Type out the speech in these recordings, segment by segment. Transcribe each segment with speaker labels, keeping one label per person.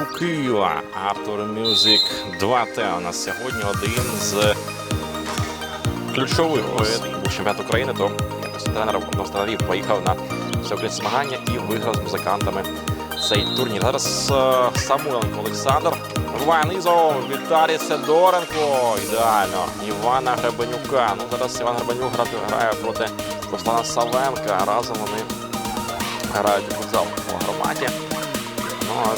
Speaker 1: Діва Артур Мюзик 2Т у нас сьогодні один з ключових був чемпіонат України, то якось тренер встановив, поїхав на всеукраїнське змагання і виграв з музикантами цей турнір. Зараз е, Олександр. Вбиває низом. Віталій Сидоренко. Ідеально. Івана Гребенюка. Ну зараз Іван Гребенюк грає, проти Руслана Савенка. Разом вони грають у футзал у громаді. Ну, а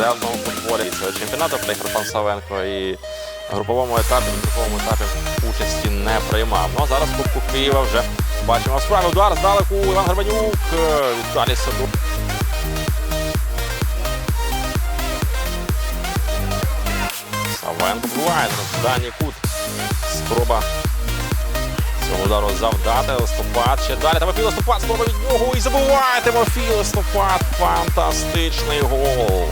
Speaker 1: певного футболі цього чемпіонату Руслан Савенко і в груповому етапі, в груповому етапі участі не приймав. Ну а зараз Кубку Києва вже бачимо справи. Удар здалеку Іван Горбанюк. Е, Віталій Сидор. Савенко буває в дальній кут. Спроба цього удару завдати. Листопад ще далі. Тимофій Листопад спроба від нього і забуває Тимофій Листопад. Фантастичний гол.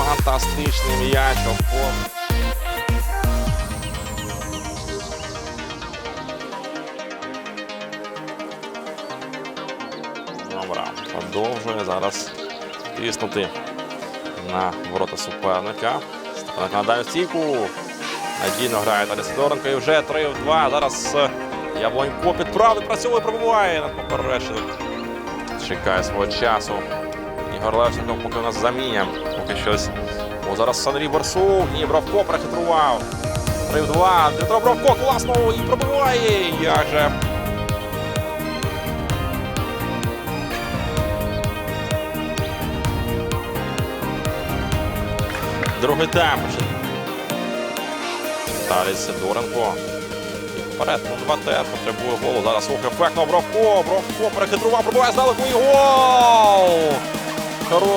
Speaker 1: Фантастичний м'яч. Опор. Добре, продовжує зараз тиснути на ворота суперника. Степаненко надає стійку. Надійно грає далі Сидоренко і вже 3 в 2. Зараз е, Яблонько під правий працює, пробиває над поперечник. Чекає свого часу. Ігор Левченко поки у нас заміння. Поки щось. О, зараз Санрій Барсук. Ні, Бровко прихитрував. 3 в 2. Дмитро Бровко класно і пробиває. Як же. Другий темп. Віталій Сидоренко. І вперед, ну 2Т потребує голу. Зараз ох, ефектно Бровко. Бровко перехитрував, пробиває здалеку і гол!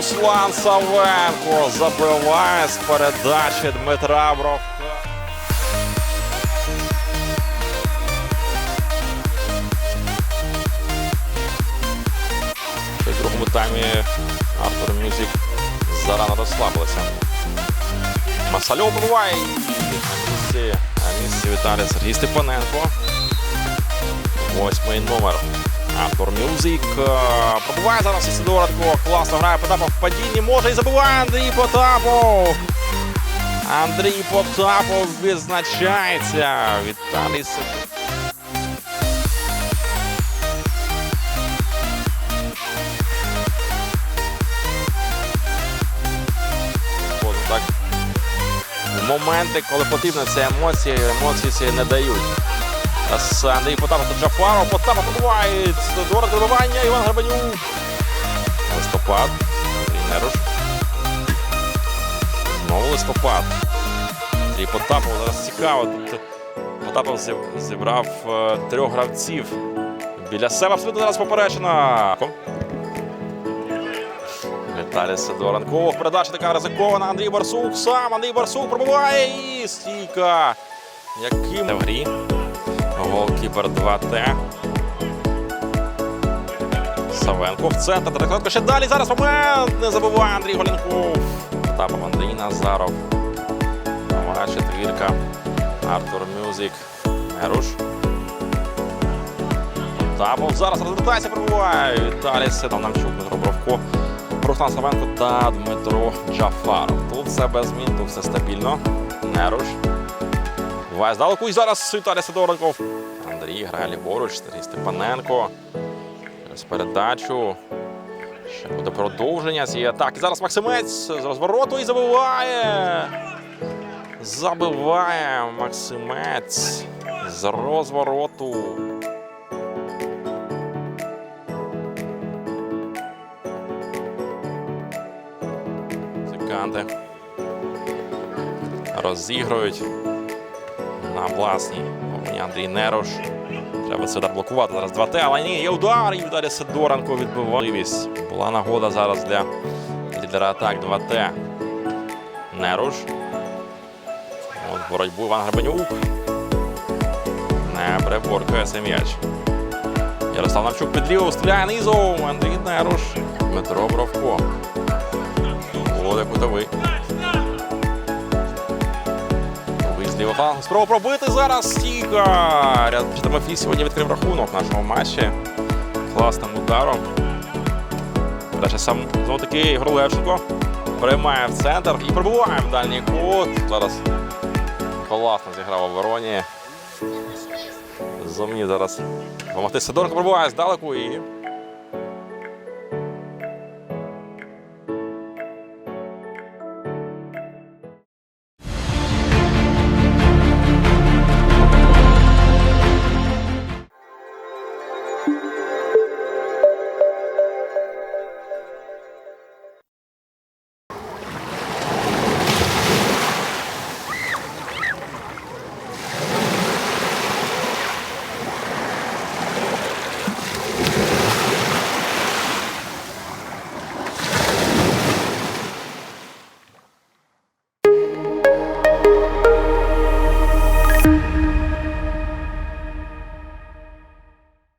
Speaker 1: Руслан Савенко забиває з передачі Дмитра Бровка. В другому таймі Артур Мюзик зарано розслабилися. Масальов буває. На місці, на місці Віталій Сергій Степаненко. Восьмий номер. Артур Мюзик. е, Пробуває зараз і Сидоренко. Класно грає Потапов в падінні. Може і забиває Андрій Потапов. Андрій Потапов відзначається. Віталій моменти, коли потрібно, це емоції, емоції ці не дають. Зараз Андрій Потапов та Джафаров. Потапов побуває. Дора добивання. Іван Гребенюк. Листопад. Андрій. Знову листопад. Андрій Потапов. Зараз цікаво. Тут Потапов зібрав е, трьох гравців. Біля себе абсолютно зараз поперечена. Віталій Сидоренко. Ох, передача така ризикована. Андрій Барсук сам. Андрій Барсук пробиває і стійка. Яким в грі. Голкіпер 2Т. Савенко в центр. Тарасенко ще далі. Зараз момент. Не забуває Андрій Голінков. Потапов Андрій Назаров. Нова четвірка. Артур Мюзик. Меруш. Потапов зараз розвертається, пробиває. Віталій Сидов, Намчук, Дмитро Бровко. Руслан Савенко та Дмитро Джафаров. Тут все без змін, тут все стабільно. Неруш. Буває здалеку. І зараз Віталій Сидоренков. Андрій грає ліворуч, Сергій Степаненко. Через передачу. Ще буде продовження цієї атаки. Зараз Максимець з розвороту і забиває. Забиває Максимець з розвороту. Музиканти розігрують на власній. Мені Андрій Нерош. Треба це блокувати. Зараз 2Т, але ні, є удар. І вдарі Сидоренко відбиває. Була нагода зараз для лідера атак 2Т. Неруш. От боротьбу Іван Гребенюк. Не приборкує м'яч. Ярослав Навчук під ліву, стріляє низом. Андрій Неруш. Дмитро Бровко. Володя Кутовий. Вислів фланг. Пробити зараз. Ряд Тимофій сьогодні відкрив рахунок нашому матчі. Класним ударом. Передача сам знову таки Ігор. Приймає в центр і пробиває в дальній кут. Зараз класно зіграв у Вероні. Зумів зараз допомогти Сидорко пробиває здалеку і